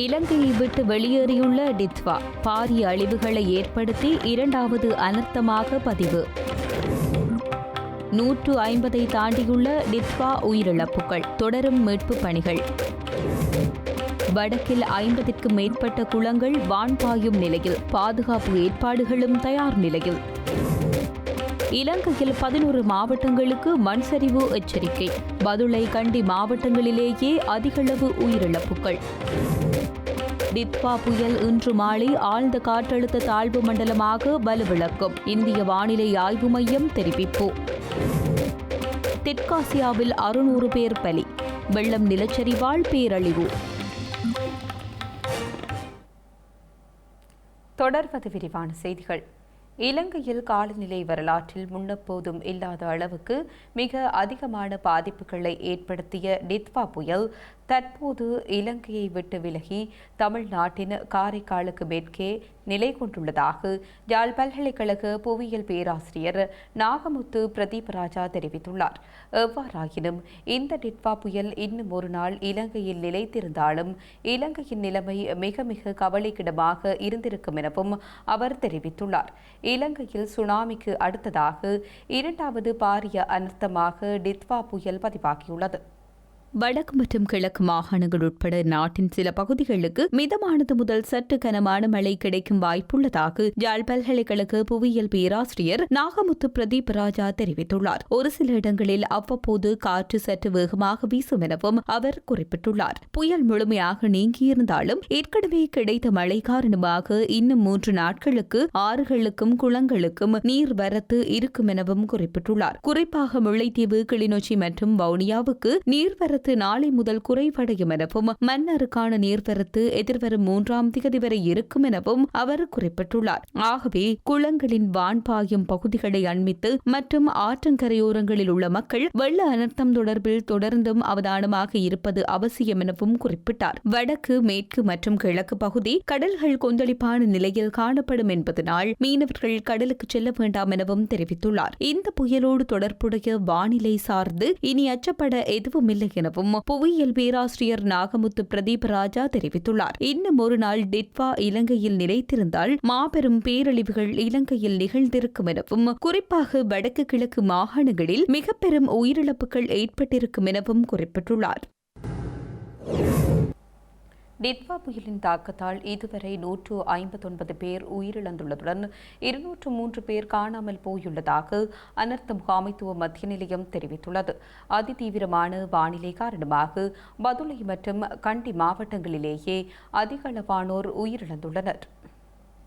இலங்கையை விட்டு வெளியேறியுள்ள டித்வா பாரிய அழிவுகளை ஏற்படுத்தி இரண்டாவது அனர்த்தமாக பதிவு. நூற்று ஐம்பதை தாண்டியுள்ள டித்வா உயிரிழப்புகள் தொடரும் மீட்பு பணிகள். வடக்கில் ஐம்பதிற்கும் மேற்பட்ட குளங்கள் வான்பாயும் நிலையில் பாதுகாப்பு ஏற்பாடுகளும் தயார் நிலையில். இலங்கையில் பதினோரு மாவட்டங்களுக்கு மண் சரிவு எச்சரிக்கை. பதுளை கண்டி மாவட்டங்களிலேயே அதிகளவு உயிரிழப்புகள். டிட்பா புயல் இன்று மாலை ஆழ்ந்த காற்றழுத்த தாழ்வு மண்டலமாக வலுவிழக்கும். இந்திய வானிலை ஆய்வு மையம் தெரிவிப்பு. தெற்காசியாவில் அறுநூறு பேர் பலி. வெள்ளம் நிலச்சரிவால் பேரழிவு. தொடர்வது விரிவான செய்திகள். இலங்கையில் காலநிலை வரலாற்றில் முன்னப்போதும் இல்லாத அளவுக்கு மிக அதிகமான பாதிப்புகளை ஏற்படுத்திய டித்வா புயல் தற்போது இலங்கையை விட்டு விலகி தமிழ்நாட்டின் காரைக்காலுக்கு மேற்கே நிலை கொண்டுள்ளதாக யாழ் பல்கலைக்கழக புவியியல் பேராசிரியர் நாகமுத்து பிரதீபராஜா தெரிவித்துள்ளார். எவ்வாறாயினும் இந்த டிட்வா புயல் இன்னும் ஒரு நாள் இலங்கையில் நிலைத்திருந்தாலும் இலங்கையின் நிலைமை மிக மிக கவலைக்கிடமாக இருந்திருக்கும் எனவும் அவர் தெரிவித்துள்ளார். இலங்கையில் சுனாமிக்கு அடுத்ததாக இரண்டாவது பாரிய அனர்த்தமாக டித்வா புயல் பதிவாகியுள்ளது. வடக்கு மற்றும் கிழக்கு மாகாணங்கள் உட்பட நாட்டின் சில பகுதிகளுக்கு மிதமானது முதல் சற்று கனமான மழை கிடைக்கும் வாய்ப்புள்ளதாக யாழ் பல்கலைக்கழக புவியியல் பேராசிரியர் நாகமுத்து பிரதீப் ராஜா தெரிவித்துள்ளார். ஒரு சில இடங்களில் அவ்வப்போது காற்று சற்று வேகமாக வீசும் எனவும் அவர் குறிப்பிட்டுள்ளார். புயல் முழுமையாக நீங்கியிருந்தாலும் ஏற்கனவே கிடைத்த மழை காரணமாக இன்னும் மூன்று நாட்களுக்கு ஆறுகளுக்கும் குளங்களுக்கும் நீர் வரத்து இருக்கும் எனவும் குறிப்பிட்டுள்ளார். குறிப்பாக முல்லைத்தீவு கிளிநொச்சி மற்றும் வவுனியாவுக்கு நீர்வரத்து நீர்வரத்து நாளை முதல் குறைவடையும் எனவும் மன்னருக்கான நீர்வரத்து எதிர்வரும் மூன்றாம் திகதி வரை இருக்கும் எனவும் அவர் குறிப்பிட்டுள்ளார். ஆகவே குளங்களின் வான் பாயும் பகுதிகளை அண்மித்து மற்றும் ஆற்றங்கரையோரங்களில் உள்ள மக்கள் வெள்ள அனர்த்தம் தொடர்பில் தொடர்ந்தும் அவதானமாக இருப்பது அவசியம் எனவும் குறிப்பிட்டார். வடக்கு மேற்கு மற்றும் கிழக்கு பகுதி கடல்கள் கொந்தளிப்பான நிலையில் காணப்படும் என்பதனால் மீனவர்கள் கடலுக்கு செல்ல வேண்டாம் எனவும் தெரிவித்துள்ளார். இந்த புயலோடு தொடர்புடைய வானிலை சார்ந்து இனி அச்சப்பட எதுவும் இல்லை என எனவும் புவியியல் பேராசிரியர் நாகமுத்து பிரதீப் ராஜா தெரிவித்துள்ளார். இன்னும் ஒரு நாள் டிட்வா இலங்கையில் நிலைத்திருந்தால் மாபெரும் பேரழிவுகள் இலங்கையில் நிகழ்ந்திருக்கும் எனவும் குறிப்பாக வடக்கு கிழக்கு மாகாணங்களில் மிக பெரும் உயிரிழப்புகள் ஏற்பட்டிருக்கும் எனவும் குறிப்பிட்டுள்ளார். டிட்வா புயலின் தாக்கத்தால் இதுவரை நூற்று ஐம்பத்தொன்பது பேர் உயிரிழந்துள்ளதுடன் இருநூற்று மூன்று பேர் காணாமல் போயுள்ளதாக அனர்த்த முகாமைத்துவ மத்திய நிலையம் தெரிவித்துள்ளது. அதிதீவிரமான வானிலை காரணமாக பதுளை மற்றும் கண்டி மாவட்டங்களிலேயே அதிகளவானோர் உயிரிழந்துள்ளனர்.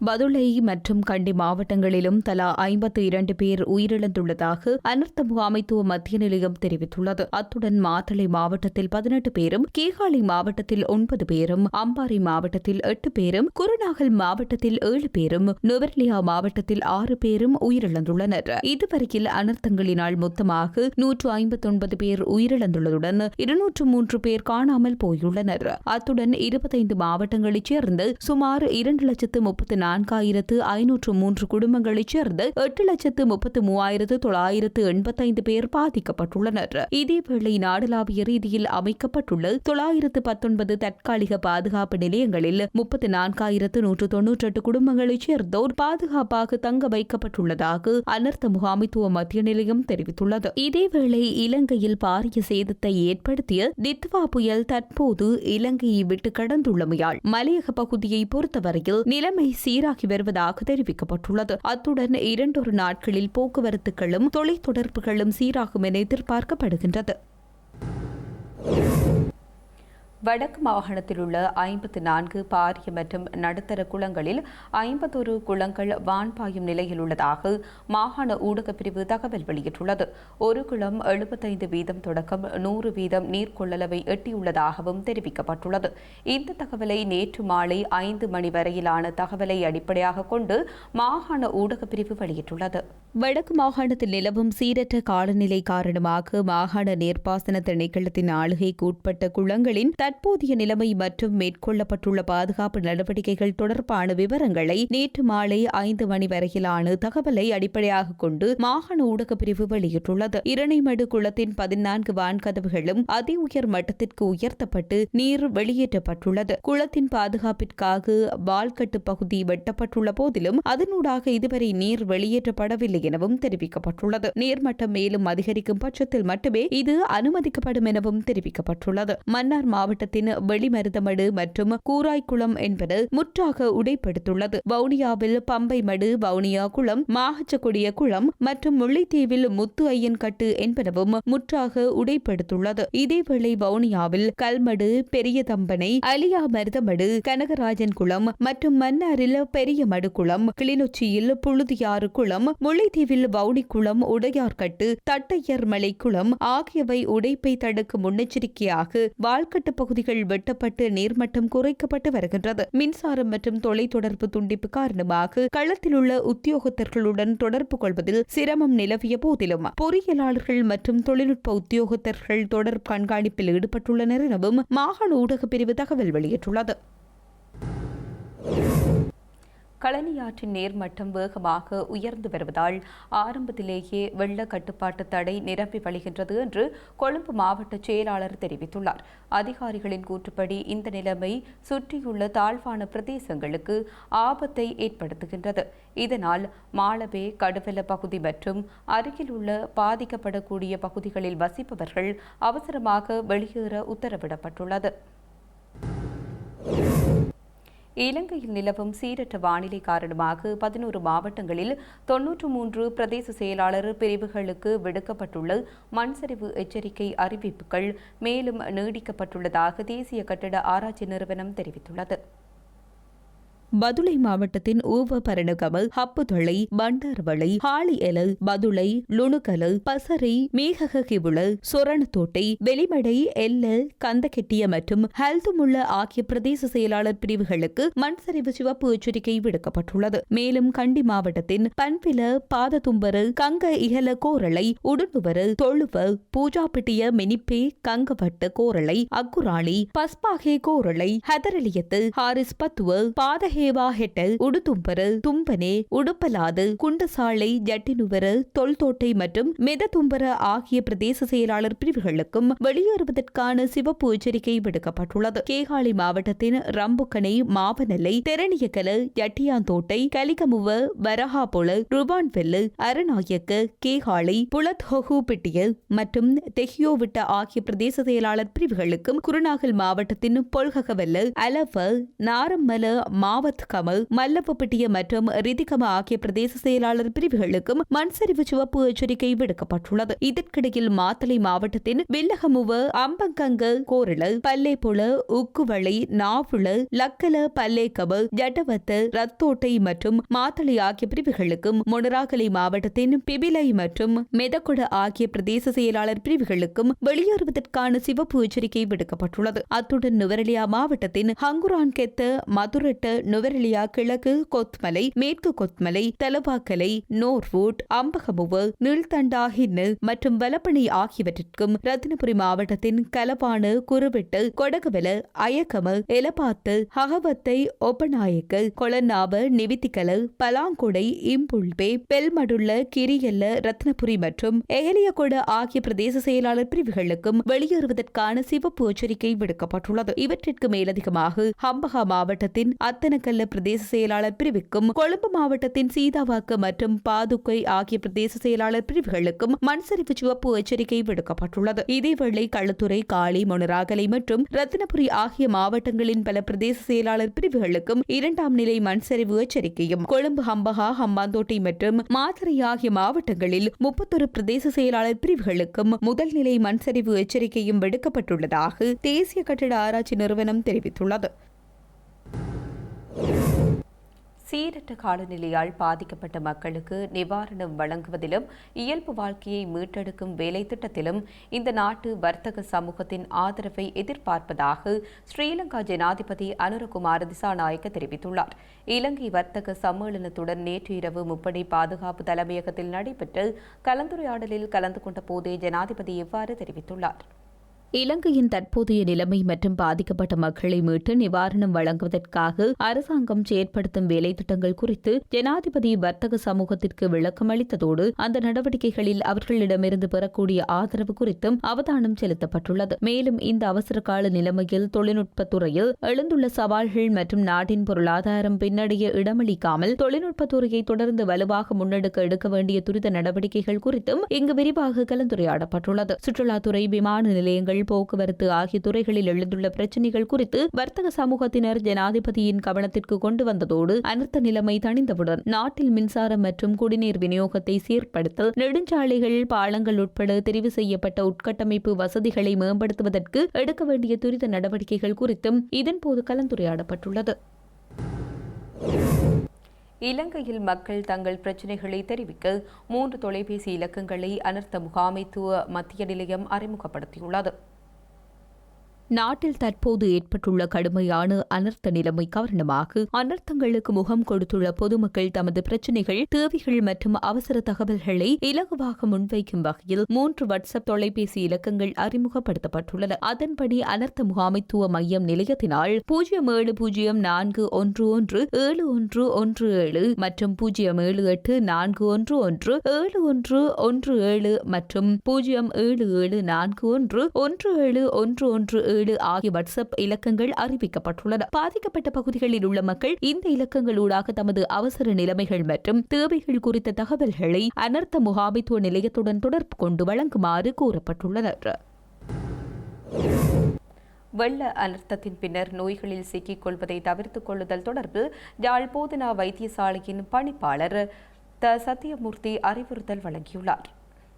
பதுளை மற்றும் கண்டி மாவட்டங்களிலும் தலா ஐம்பத்து இரண்டு பேர் உயிரிழந்துள்ளதாக அனர்த்த முகாமைத்துவ மத்திய நிலையம் தெரிவித்துள்ளது. அத்துடன் மாத்தளை மாவட்டத்தில் பதினெட்டு பேரும் கேகாலை மாவட்டத்தில் ஒன்பது பேரும் அம்பாறை மாவட்டத்தில் எட்டு பேரும் குருநாகல் மாவட்டத்தில் ஏழு பேரும் நுவர்லியா மாவட்டத்தில் ஆறு பேரும் உயிரிழந்துள்ளனர். இதுவரையில் அனர்த்தங்களினால் மொத்தமாக நூற்று ஐம்பத்தொன்பது பேர் உயிரிழந்துள்ளதுடன் இருநூற்று மூன்று பேர் காணாமல் போயுள்ளனர். அத்துடன் இருபத்தைந்து மாவட்டங்களைச் சேர்ந்து சுமார் இரண்டு லட்சத்து முப்பத்தி நான்காயிரத்து ஐநூற்று மூன்று குடும்பங்களைச் சேர்ந்த எட்டு லட்சத்து முப்பத்து மூவாயிரத்து தொள்ளாயிரத்து எண்பத்தைந்து பேர் பாதிக்கப்பட்டுள்ளனர். இதேவேளை நாடளாவிய ரீதியில் அமைக்கப்பட்டுள்ள தொள்ளாயிரத்து பத்தொன்பது தற்காலிக பாதுகாப்பு நிலையங்களில் முப்பத்தி நான்காயிரத்து நூற்று தொன்னூற்றி எட்டு குடும்பங்களைச் சேர்ந்தோர் பாதுகாப்பாக தங்க வைக்கப்பட்டுள்ளதாக அனர்த்த முகாமைத்துவ மத்திய நிலையம் தெரிவித்துள்ளது. இதேவேளை இலங்கையில் பாரிய சேதத்தை ஏற்படுத்திய தித்வா புயல் தற்போது இலங்கையை விட்டு கடந்துள்ளமையால் மலையக பகுதியை பொறுத்தவரையில் நிலைமை சீ சீராகி வருவதாக தெரிவிக்கப்பட்டுள்ளது. அத்துடன் இரண்டொரு நாட்களில் போக்குவரத்துகளும் தொலைத்தொடர்புகளும் சீராகும் என எதிர்பார்க்கப்படுகின்றது. வடக்கு மாகாணத்தில் உள்ள ஐம்பத்து நான்கு பாரிய மற்றும் நடுத்தர குளங்களில் ஐம்பத்தொரு குளங்கள் வான்பாயும் நிலையில் உள்ளதாக மாகாண ஊடகப் பிரிவு தகவல் வெளியிட்டுள்ளது. ஒரு குளம் எழுபத்தைந்து வீதம் தொடக்கம் நூறு வீதம் நீர்கொள்ளளவை எட்டியுள்ளதாகவும் தெரிவிக்கப்பட்டுள்ளது. இந்த தகவலை நேற்று மாலை ஐந்து மணி வரையிலான தகவலை அடிப்படையாக கொண்டு மாகாண ஊடகப் பிரிவு வெளியிட்டுள்ளது. வடக்கு மாகாணத்தில் நிலவும் சீரற்ற காலநிலை காரணமாக மாகாண நீர்ப்பாசன திணைக்களத்தின் ஆளுகைக்கு உட்பட்ட குளங்களின் தற்போதைய நிலைமை மற்றும் மேற்கொள்ளப்பட்டுள்ள பாதுகாப்பு நடவடிக்கைகள் தொடர்பான விவரங்களை நேற்று மாலை ஐந்து மணி வரையிலான தகவலை அடிப்படையாக கொண்டு மாகாண ஊடகப் பிரிவு வெளியிட்டுள்ளது இரணைமடு குளத்தின் பதினான்கு வான்கதவுகளும் அதி உயர் மட்டத்திற்கு உயர்த்தப்பட்டு நீர் வெளியேற்றப்பட்டுள்ளது. குளத்தின் பாதுகாப்பிற்காக வால்கட்டு பகுதி வெட்டப்பட்டுள்ள போதிலும் அதனூடாக இதுவரை நீர் வெளியேற்றப்படவில்லை எனவும் தெரிவிக்கப்பட்டுள்ளது. நீர்மட்டம் மேலும் அதிகரிக்கும் பட்சத்தில் மட்டுமே இது அனுமதிக்கப்படும் எனவும் தெரிவிக்கப்பட்டுள்ளது. மன்னார் மாவட்ட மாவட்டத்தின் வெளிமருதமடு மற்றும் கூராய்குளம் என்பது முற்றாக உடைப்படுத்துள்ளது. வவுனியாவில் பம்பைமடு வவுனியா குளம் மாகச்சக்குடிய குளம் மற்றும் முல்லைத்தீவில் முத்து ஐயன் கட்டு என்பனவும் முற்றாக உடைப்படுத்துள்ளது. இதேவேளை வவுனியாவில் கல்மடு பெரிய தம்பனை அலியா மருதமடு கனகராஜன் குளம் மற்றும் மன்னாரில் பெரிய மடு குளம் கிளிநொச்சியில் புழுதியாறு குளம் முல்லைத்தீவில் வவுனிக்குளம் உடையார்கட்டு தட்டையர் மலை குளம் ஆகியவை உடைப்பை தடுக்கும் முன்னெச்சரிக்கையாக வால்கட்டு பகுதிகள் வெட்டப்பட்டு நீர்மட்டம் குறைக்கப்பட்டு வருகின்றது. மின்சாரம் மற்றும் தொலைத்தொடர்பு துண்டிப்பு காரணமாக களத்தில் உள்ள உத்தியோகத்தர்களுடன் தொடர்பு கொள்வதில் சிரமம் நிலவிய போதிலும் பொறியியலாளர்கள் மற்றும் தொழில்நுட்ப உத்தியோகத்தர்கள் தொடர் கண்காணிப்பில் ஈடுபட்டுள்ளனர் எனவும் மாகாண ஊடகப் பிரிவு தகவல் வெளியிட்டுள்ளது. கழனியாற்றின் நீர்மட்டம் வேகமாக உயர்ந்து வருவதால் ஆரம்பத்திலேயே வெள்ள கட்டுப்பாட்டு தடை நிரம்பி வழிகின்றது என்று கொழும்பு மாவட்ட செயலாளர் தெரிவித்துள்ளார். அதிகாரிகளின் கூற்றுப்படி இந்த நிலைமை சுற்றியுள்ள தாழ்வான பிரதேசங்களுக்கு ஆபத்தை ஏற்படுத்துகின்றது. இதனால் மாலபே கடுவெல பகுதி மற்றும் அருகில் உள்ள பாதிக்கப்படக்கூடிய பகுதிகளில் வசிப்பவர்கள் அவசரமாக வெளியேற உத்தரவிடப்பட்டுள்ளது. இலங்கையில் நிலவும் சீரற்ற வானிலை காரணமாக பதினோரு மாவட்டங்களில் தொன்னூற்று மூன்று பிரதேச செயலாளர் பிரிவுகளுக்கு விடுக்கப்பட்டுள்ள மண்சரிவு எச்சரிக்கை அறிவிப்புகள் மேலும் நீடிக்கப்பட்டுள்ளதாக தேசிய கட்டிட ஆராய்ச்சி நிறுவனம் தெரிவித்துள்ளது. பதுளை மாவட்டத்தின் ஊவ பரணகம ஹப்புதொளை பண்டார்வளை ஹாளிஎல பதுளை லுணுகல பசறை மேககிவுள சொரணத்தோட்டை வெளிமடை எல்ல கந்தகெட்டிய மற்றும் ஹல்துமுள்ள ஆகிய பிரதேச செயலாளர் பிரிவுகளுக்கு மண்சரிவு சிவப்பு எச்சரிக்கை விடுக்கப்பட்டுள்ளது. மேலும் கண்டி மாவட்டத்தின் பன்பில பாததும்பரு கங்க இகல கோரளை உடுண்டுவரு தொழுவ பூஜாப்பிட்டிய மெனிப்பே கங்கவட்டு கோரளை அக்குராளி பஸ்பாகே கோரளை ஹதரலியத்து ஹாரிஸ் பத்துவ பாதகே ஹேவா ஹெட்டல் தும்பனே உடுப்பலாது குண்டசாலை ஜட்டினுவர தொல்தோட்டை மற்றும் மெததும்பர ஆகிய பிரதேச செயலாளர் பிரிவுகளுக்கும் வெளியேறுவதற்கான சிவப்பு எச்சரிக்கை விடுக்கப்பட்டுள்ளது. கேகாலி மாவட்டத்தின் ரம்புக்கனை மாவனல்லை தெரணியக்கல ஜட்டியாந்தோட்டை கலிகமுவ வரஹாபுல ருபான்வெல்லு அரணாயக்க கேகாலை புலத்ஹொஹு பிட்டிய மற்றும் தெஹியோவிட்ட ஆகிய பிரதேச செயலாளர் பிரிவுகளுக்கும் குருநாகல் மாவட்டத்தின் பொல்ககவல்ல அலவ நாரம்மல மாவ கமல் மல்லப்பப்பட்டிய மற்றும் ரிதிகம ஆகிய பிரதேச செயலாளர் பிரிவுகளுக்கும் மண்சரிவு சிவப்பு எச்சரிக்கை விடுக்கப்பட்டுள்ளது. இதற்கிடையில் மாத்தளை மாவட்டத்தின் வில்லகமுவ அம்பங்கங்க கோரள பல்லேபுல உக்குவளை நாவுள லக்கல பல்லேகம ஜட்டவத்த ரத்தோட்டை மற்றும் மாத்தளை ஆகிய பிரிவுகளுக்கும் மொனராகலை மாவட்டத்தின் பிபிலை மற்றும் மெதகுட ஆகிய பிரதேச செயலாளர் பிரிவுகளுக்கும் வெளியேறுவதற்கான சிவப்பு எச்சரிக்கை விடுக்கப்பட்டுள்ளது. அத்துடன் நுவரலியா மாவட்டத்தின் ஹங்குரான் கெத்த மதுரட்ட நுவரெலியா கிழக்கு கொத்மலை மேற்கு கொத்மலை தலவாக்கலை நோர்வூட் அம்பகமுவு நீழ்தண்டாகின்னு மற்றும் வலப்பணி ஆகியவற்றிற்கும் ரத்தினபுரி மாவட்டத்தின் கலபானு குருவிட்டு கொடகுவல அயக்கம எலபாத்து ஹகவத்தை ஒப்பநாயக்கு கொளநாவ நிவித்திக்கல பலாங்கொடை இம்புல்பே பெல்மடுள்ள கிரியல்ல ரத்னபுரி மற்றும் எகலியகொட ஆகிய பிரதேச செயலாளர் பிரிவுகளுக்கும் வெளியேறுவதற்கான சிவப்பு எச்சரிக்கை விடுக்கப்பட்டுள்ளது. இவற்றிற்கு மேலதிகமாக ஹம்பகா மாவட்டத்தின் அத்தன பாலக்கல்ல பிரதேச செயலாளர் பிரிவுக்கும் கொழும்பு மாவட்டத்தின் சீதாவாக்கு மற்றும் பாதுக்கை ஆகிய பிரதேச செயலாளர் பிரிவுகளுக்கும் மண்சரிவு சிவப்பு எச்சரிக்கை விடுக்கப்பட்டுள்ளது. இதேவேளை களுத்துறை காளி மொனராகலை மற்றும் ரத்தினபுரி ஆகிய மாவட்டங்களின் பல பிரதேச செயலாளர் பிரிவுகளுக்கும் இரண்டாம் நிலை மண்சரிவு எச்சரிக்கையும் கொழும்பு ஹம்பகா ஹம்பாந்தோட்டை மற்றும் மாத்தறை ஆகிய மாவட்டங்களில் முப்பத்தொரு பிரதேச செயலாளர் பிரிவுகளுக்கும் முதல் நிலை மண்சரிவு எச்சரிக்கையும் விடுக்கப்பட்டுள்ளதாக தேசிய கட்டிட ஆராய்ச்சி நிறுவனம் தெரிவித்துள்ளது. சீரற்ற காலநிலையால் பாதிக்கப்பட்ட மக்களுக்கு நிவாரணம் வழங்குவதிலும் இயல்பு வாழ்க்கையை மீட்டெடுக்கும் வேலை திட்டத்திலும் இந்த நாட்டு வர்த்தக சமூகத்தின் ஆதரவை எதிர்பார்ப்பதாக ஸ்ரீலங்கா ஜனாதிபதி அனுரகுமார் திசாநாயக்க தெரிவித்துள்ளார். இலங்கை வர்த்தக சம்மேளனத்துடன் நேற்று இரவு முப்படை பாதுகாப்பு தலைமையகத்தில் நடைபெற்ற கலந்துரையாடலில் கலந்து கொண்ட போதே ஜனாதிபதி இவ்வாறு தெரிவித்துள்ளார். இலங்கையின் தற்போதைய நிலைமை மற்றும் பாதிக்கப்பட்ட மக்களை மீட்டு நிவாரணம் வழங்குவதற்காக அரசாங்கம் செயற்படுத்தும் வேலைத்திட்டங்கள் குறித்து ஜனாதிபதி வர்த்தக சமூகத்திற்கு விளக்கம் அளித்ததோடு அந்த நடவடிக்கைகளில் அவர்களிடமிருந்து பெறக்கூடிய ஆதரவு குறித்தும் அவதானம் செலுத்தப்பட்டுள்ளது. மேலும் இந்த அவசர கால நிலைமையில் தொழில்நுட்பத் துறையில் எழுந்துள்ள சவால்கள் மற்றும் நாட்டின் பொருளாதாரம் பின்னடைய இடமளிக்காமல் தொழில்நுட்பத்துறையை தொடர்ந்து வலுவாக முன்னெடுக்க எடுக்க வேண்டிய துரித நடவடிக்கைகள் குறித்தும் இங்கு விரிவாக கலந்துரையாடப்பட்டுள்ளது. சுற்றுலாத்துறை விமான நிலையங்கள் போக்குவரத்து ஆகிய துறைகளில் எழுந்துள்ள பிரச்சினைகள் குறித்து வர்த்தக சமூகத்தினர் ஜனாதிபதியின் கவனத்திற்கு கொண்டு வந்ததோடு அனர்த்த நிலைமை தணிந்தவுடன் நாட்டில் மின்சாரம் மற்றும் குடிநீர் விநியோகத்தை சீர்படுத்தல் நெடுஞ்சாலைகள் பாலங்கள் உட்பட தெரிவு செய்யப்பட்ட உட்கட்டமைப்பு வசதிகளை மேம்படுத்துவதற்கு எடுக்க வேண்டிய துரித நடவடிக்கைகள் குறித்தும் இதன்போது கலந்துரையாடப்பட்டுள்ளது. இலங்கையில் மக்கள் தங்கள் பிரச்சினைகளை தெரிவிக்க மூன்று தொலைபேசி இலக்கங்களை அனர்த்த முகாமைத்துவ மத்திய நிலையம் அறிமுகப்படுத்தியுள்ளது. நாட்டில் தற்போது ஏற்பட்டுள்ள கடுமையான அனர்த்த நிலைமை காரணமாக அனர்த்தங்களுக்கு முகம் கொடுத்துள்ள பொதுமக்கள் தமது பிரச்சினைகள் தேவைகள் மற்றும் அவசர தகவல்களை இலகுவாக முன்வைக்கும் வகையில் மூன்று வாட்ஸ்அப் தொலைபேசி இலக்கங்கள் அறிமுகப்படுத்தப்பட்டுள்ளன. அதன்படி அனர்த்த முகாமைத்துவ மையம் நிலையத்தினால் பூஜ்ஜியம் ஏழு பூஜ்ஜியம் நான்கு ஒன்று ஒன்று ஏழு ஒன்று ஒன்று ஏழு மற்றும் பூஜ்ஜியம் ஏழு எட்டு நான்கு ஒன்று ஒன்று ஏழு ஒன்று ஒன்று ஏழு மற்றும் பூஜ்ஜியம் ஏழு ஏழு நான்கு ஒன்று ஒன்று ஏழு ஒன்று ஒன்று ஏழு ஏழு ஆகிய வாட்ஸ்அப் இலக்கங்கள் அறிவிக்கப்பட்டுள்ளன. பாதிக்கப்பட்ட பகுதிகளில் உள்ள மக்கள் இந்த இலக்கங்களூடாக தமது அவசர நிலைமைகள் மற்றும் தேவைகள் குறித்த தகவல்களை அனர்த்த முகாமைத்துவ நிலையத்துடன் தொடர்பு கொண்டு வழங்குமாறு கூறப்பட்டுள்ளனர். வெள்ள அனர்த்தத்தின் பின்னர் நோய்களில் சிக்கிக் கொள்வதை தவிர்த்துக் கொள்ளுதல் தொடர்பில் யாழ் போதனா வைத்தியசாலையின் பணிப்பாளர் த. சத்தியமூர்த்தி அறிவுறுத்தல் வழங்கியுள்ளார்.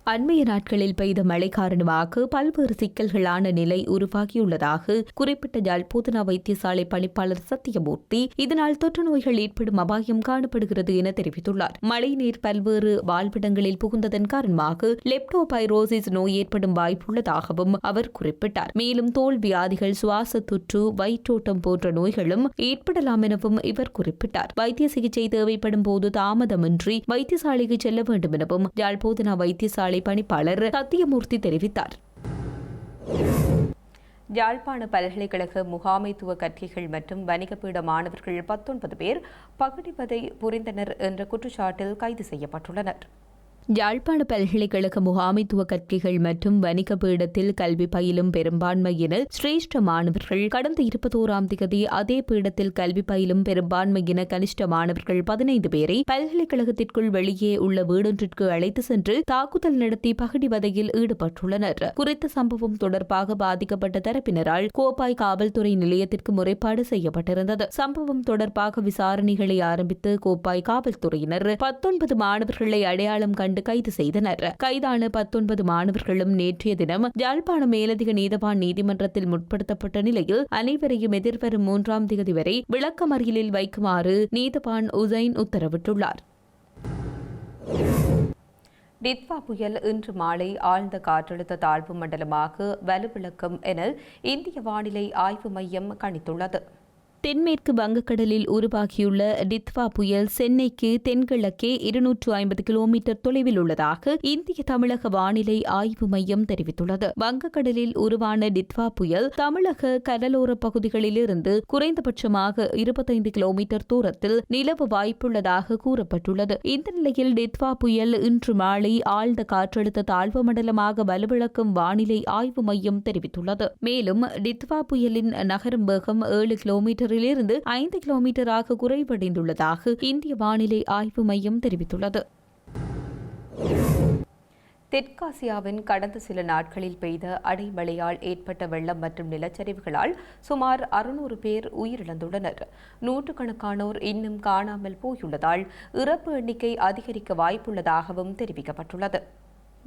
அண்மைய நாட்களில் பெய்த மழை காரணமாக பல்வேறு சிக்கல்களான நிலை உருவாகியுள்ளதாக குறிப்பிட்ட யாழ் வைத்தியசாலை பணிப்பாளர் சத்தியமூர்த்தி இதனால் தொற்று நோய்கள் ஏற்படும் அபாயம் காணப்படுகிறது என தெரிவித்துள்ளார். மழைநீர் பல்வேறு வாழ்விடங்களில் புகுந்ததன் காரணமாக லெப்டோபைரோசிஸ் நோய் ஏற்படும் வாய்ப்புள்ளதாகவும் அவர் குறிப்பிட்டார். மேலும் தோல் வியாதிகள் சுவாச தொற்று வயிற்றோட்டம் போன்ற நோய்களும் ஏற்படலாம் எனவும் இவர் குறிப்பிட்டார். வைத்திய சிகிச்சை தேவைப்படும் போது தாமதமின்றி வைத்தியசாலைக்கு செல்ல வேண்டும் எனவும் யாழ் வைத்தியசாலை பணிப்பாளர் சத்தியமூர்த்தி தெரிவித்தார். யாழ்ப்பாண பல்கலைக்கழக முகாமைத்துவ கட்சிகள் மற்றும் வணிக பீட மாணவர்கள் பத்தொன்பது பேர் பகடிப்பதை புரிந்தனர் என்ற குற்றச்சாட்டில் கைது செய்யப்பட்டுள்ளனர். யாழ்ப்பாண பல்கலைக்கழக முகாமைத்துவ கற்கைகள் மற்றும் வணிக பீடத்தில் கல்வி பயிலும் பெரும்பான்மையினர் சிரேஷ்ட மாணவர்கள். கடந்த இருபத்தோராம் தேதி அதே பீடத்தில் கல்வி பயிலும் பெரும்பான்மையின கனிஷ்ட மாணவர்கள் பதினைந்து பேரை பல்கலைக்கழகத்திற்குள் வெளியே உள்ள வீடொன்றிற்கு அழைத்து சென்று தாக்குதல் நடத்தி பகடிவதையில் ஈடுபட்டுள்ளனர். குறித்த சம்பவம் தொடர்பாக பாதிக்கப்பட்ட தரப்பினரால் கோப்பாய் காவல்துறை நிலையத்திற்கு முறைப்பாடு செய்யப்பட்டிருந்தது. சம்பவம் தொடர்பாக விசாரணைகளை ஆரம்பித்து கோப்பாய் காவல்துறையினர் பத்தொன்பது மாணவர்களை அடையாளம் கண்டு கைது செய்தனர். கைதான பத்தொன்பது மாணவர்களும் நேற்றைய தினம் யாழ்ப்பாணம் மேலதிக நீதவான் நீதிமன்றத்தில் முற்படுத்தப்பட்ட நிலையில் அனைவரையும் எதிர்வரும் மூன்றாம் தேதி வரை விளக்கமறியலில் வைக்குமாறு நீதவான் உசைன் உத்தரவிட்டுள்ளார். டிட்வா புயல் இன்று மாலை ஆழ்ந்த காற்றழுத்த தாழ்வு மண்டலமாக வலுவிழக்கும் என இந்திய வானிலை ஆய்வு மையம் கணித்துள்ளது. தென்மேற்கு வங்கக்கடலில் உருவாகியுள்ள டித்வா புயல் சென்னைக்கு தென்கிழக்கே இருநூற்று ஐம்பது கிலோமீட்டர் தொலைவில் உள்ளதாக இந்திய தமிழக வானிலை ஆய்வு மையம் தெரிவித்துள்ளது. வங்கக்கடலில் உருவான டித்வா புயல் தமிழக கடலோர பகுதிகளிலிருந்து குறைந்தபட்சமாக இருபத்தைந்து கிலோமீட்டர் தூரத்தில் நிலவ வாய்ப்புள்ளதாக கூறப்பட்டுள்ளது. இந்த நிலையில் டித்வா புயல் இன்று மாலை ஆழ்ந்த காற்றழுத்த தாழ்வு மண்டலமாக வலுவிழக்கும் வானிலை ஆய்வு மையம் தெரிவித்துள்ளது. மேலும் டித்வா புயலின் நகரும் வேகம் ஏழு கிலோமீட்டர் கிலோமீட்டரிலிருந்து ஐந்து கிலோமீட்டராக குறைவடைந்துள்ளதாக இந்திய வானிலை ஆய்வு மையம் தெரிவித்துள்ளது. தெற்காசியாவின் கடந்த சில நாட்களில் பெய்த அடைமழையால் ஏற்பட்ட வெள்ளம் மற்றும் நிலச்சரிவுகளால் சுமார் அறுநூறு பேர் உயிரிழந்துள்ளனர். நூற்றுக்கணக்கானோர் இன்னும் காணாமல் போயுள்ளதால் இறப்பு எண்ணிக்கை அதிகரிக்க வாய்ப்புள்ளதாகவும் தெரிவிக்கப்பட்டுள்ளது.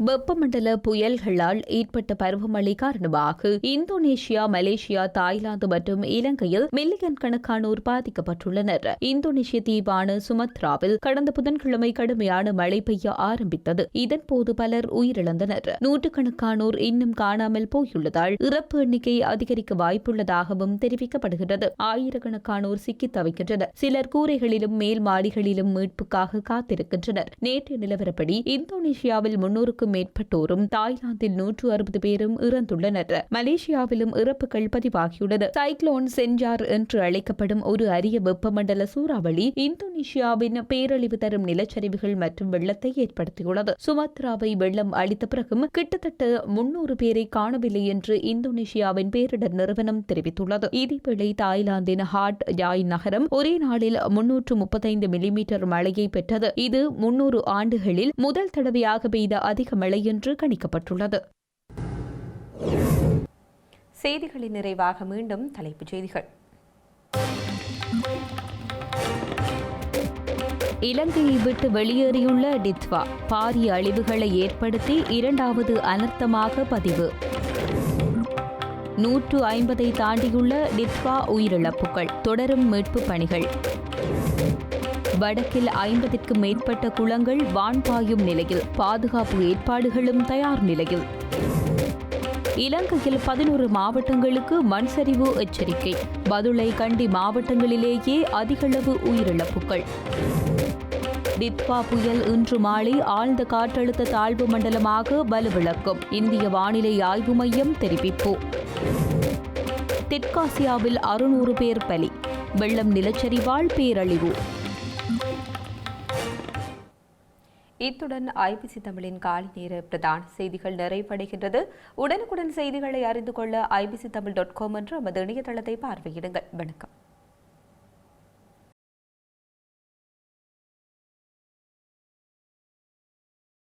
வெப்பமண்டல புயல்களால் ஏற்பட்ட பருவமழை காரணமாக இந்தோனேஷியா மலேசியா தாய்லாந்து மற்றும் இலங்கையில் மில்லியன் கணக்கானோர் பாதிக்கப்பட்டுள்ளனர். இந்தோனேஷிய தீவான சுமத்ராவில் கடந்த புதன்கிழமை கடுமையான மழை பெய்ய ஆரம்பித்தது. இதன்போது பலர் உயிரிழந்தனர். நூற்றுக்கணக்கானோர் இன்னும் காணாமல் போயுள்ளதால் இறப்பு எண்ணிக்கை அதிகரிக்க வாய்ப்புள்ளதாகவும் தெரிவிக்கப்படுகிறது. ஆயிரக்கணக்கானோர் சிக்கித் தவிக்கின்றனர். சிலர் கூரைகளிலும் மேல் மாடிகளிலும் மீட்புக்காக காத்திருக்கின்றனர். நேற்று நிலவரப்படி இந்தோனேஷியாவில் முன்னூறுக்கும் மேற்பட்டோரும் தாய்லாந்தில் நூற்று அறுபது பேரும் இறந்துள்ளனர். மலேசியாவிலும் இறப்புகள் பதிவாகியுள்ளது. சைக்ளோன் சென்ஜார் என்று அழைக்கப்படும் ஒரு அரிய வெப்பமண்டல சூறாவளி இந்தோனேஷியாவின் பேரழிவு தரும் நிலச்சரிவுகள் மற்றும் வெள்ளத்தை ஏற்படுத்தியுள்ளது. சுமத்ராவை வெள்ளம் அளித்த பிறகும் கிட்டத்தட்ட முன்னூறு பேரை காணவில்லை என்று இந்தோனேஷியாவின் பேரிடர் நிறுவனம் தெரிவித்துள்ளது. இதேவேளை தாய்லாந்தின் ஹாட் யாய் நகரம் ஒரே நாளில் முன்னூற்று முப்பத்தைந்து மில்லிமீட்டர் மழையை பெற்றது. இது முன்னூறு ஆண்டுகளில் முதல் தடவையாக பெய்த அதிக மழை என்று கணிக்கப்பட்டுள்ளது. செய்திகளின் நிறைவாக மீண்டும் தலைப்புச் செய்திகள். இலங்கையை விட்டு வெளியேறியுள்ள டித்வா பாரிய அழிவுகளை ஏற்படுத்தி இரண்டாவது அனர்த்தமாக பதிவு. நூற்று ஐம்பதை தாண்டியுள்ள டித்வா உயிரிழப்புகள் தொடரும் மீட்பு பணிகள். வடக்கில் ஐம்பதிற்கு மேற்பட்ட குளங்கள் வான்பாயும் நிலையில். பாதுகாப்பு ஏற்பாடுகளும் தயார் நிலையில். இலங்கையில் பதினோரு மாவட்டங்களுக்கு மண் சரிவு எச்சரிக்கை. பதுளை கண்டி மாவட்டங்களிலேயே அதிகளவு உயிரிழப்புகள். டித்வா புயல் இன்று மாலை ஆழ்ந்த காற்றழுத்த தாழ்வு மண்டலமாக வலுவிளக்கும் இந்திய வானிலை ஆய்வு மையம் தெரிவிப்பு. தெற்காசியாவில் அறுநூறு பேர் பலி. வெள்ளம் நிலச்சரிவால் பேரழிவு. இத்துடன் ஐபிசி தமிழின் காலை நேர பிரதான செய்திகள் நிறைவடைகின்றது. உடனுக்குடன் செய்திகளை அறிந்து கொள்ள ஐபிசி தமிழ் டாட் காம் என்ற நமது இணையதளத்தை பார்வையிடுங்கள். வணக்கம்.